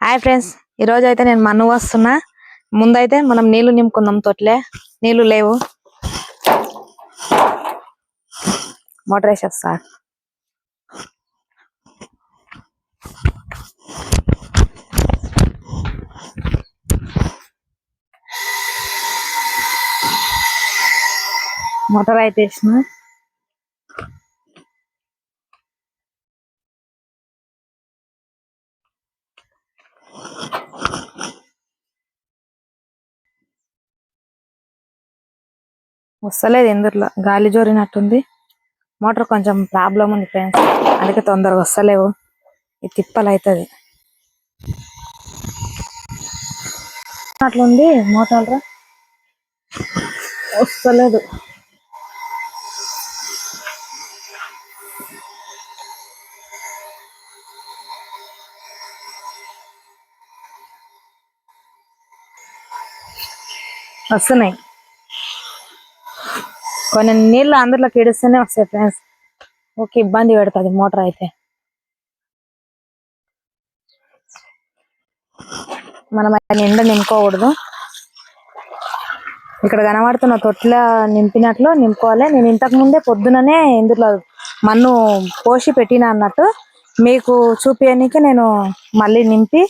Hi friends ఈ రోజు అయితే నేను మన్ను వస్తున్నా. ముందైతే మనం నీళ్ళు నింపుకుందాం తొట్లే. నీళ్ళు లేవు. మోటార్ వేసేస్తా. మోటార్ అయితే వేసిన. వస్తలేదు ఎందులో గాలి జోరినట్టుంది. మోటార్ కొంచెం ప్రాబ్లం ఉంది ఫ్రెండ్స్. అందుకే తొందరగా వస్తలేవు. ఇది తిప్పలు అవుతుంది అట్లుంది మోటార్. వస్తలేదు. వస్తున్నాయి. కొన్ని నీళ్ళు అందరిలోకి ఇడుస్తూనే వస్తాయి ఫ్రెండ్స్ ఓకే ఇబ్బంది పెడుతుంది మోటార్ అయితే. మనం నిండా నింపుకోకూడదు. ఇక్కడ కనబడుతున్న తొట్ల నింపినట్లు నింపుకోవాలి. నేను ఇంతకు ముందే పొద్దుననే ఇందులో మన్ను పోసి పెట్టిన అన్నట్టు మీకు చూపించడానికి నేను మళ్ళీ నింపి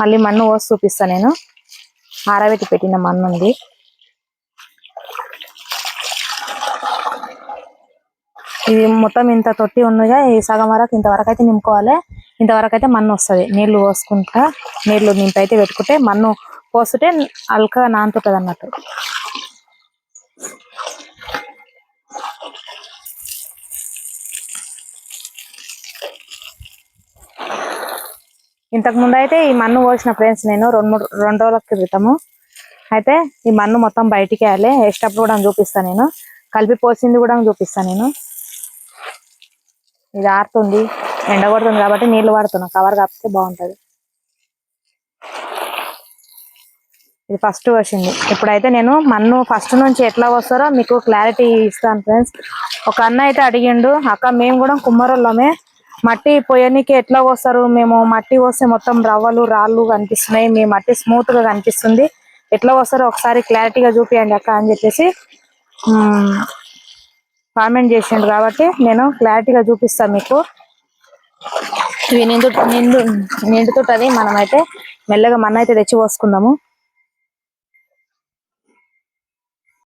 మళ్ళీ మన్ను పోసి చూపిస్తాను నేను. ఆరబెట్టి పెట్టిన మన్ను ఉంది ఇది మొత్తం ఇంత తొట్టి ఉన్నగా ఈ సగం వరకు ఇంతవరకు అయితే నింపుకోవాలి. ఇంతవరకు అయితే మన్ను వస్తుంది. నీళ్ళు పోసుకుంటా నీళ్ళు నింపి అయితే పెట్టుకుంటే మన్ను పోస్తుంటే అల్కగా నానుతుంటది అన్నట్టు. ఇంతకు ముందు అయితే ఈ మన్ను పోసిన ఫ్రెండ్స్ నేను రెండు మూడు రెండు రోజుల క్రితము అయితే ఈ మన్ను మొత్తం బయటికి వెళ్ళి వేసేటప్పుడు కూడా చూపిస్తాను నేను. కలిపి పోసింది కూడా చూపిస్తాను నేను. ఇది ఆరుతుంది ఎండ కొడుతుంది కాబట్టి నీళ్ళు పడుతున్నా కవర్ కాపితే బాగుంటుంది. ఇది ఫస్ట్ వచ్చింది ఇప్పుడైతే నేను మన్ను ఫస్ట్ నుంచి ఎట్లా వస్తారో మీకు క్లారిటీ ఇస్తాను ఫ్రెండ్స్ ఒక అన్న అయితే అడిగిండు అక్క మేము కూడా కుమ్మరోళ్ళమే. మట్టి పొయ్యనికి ఎట్లా వస్తారు? మేము మట్టి వస్తే మొత్తం రవ్వలు రాళ్ళు కనిపిస్తున్నాయి. మీ మట్టి స్మూత్గా కనిపిస్తుంది. ఎట్లా వస్తారో ఒకసారి క్లారిటీగా చూపియండి అక్క అని చెప్పేసి కామెంట్ చేసిండు కాబట్టి నేను క్లారిటీగా చూపిస్తాను మీకు. ఇవి నిండు నిండు నిండుతుంటుంది. మనమైతే మెల్లగా మన్న అయితే తెచ్చి పోసుకుందాము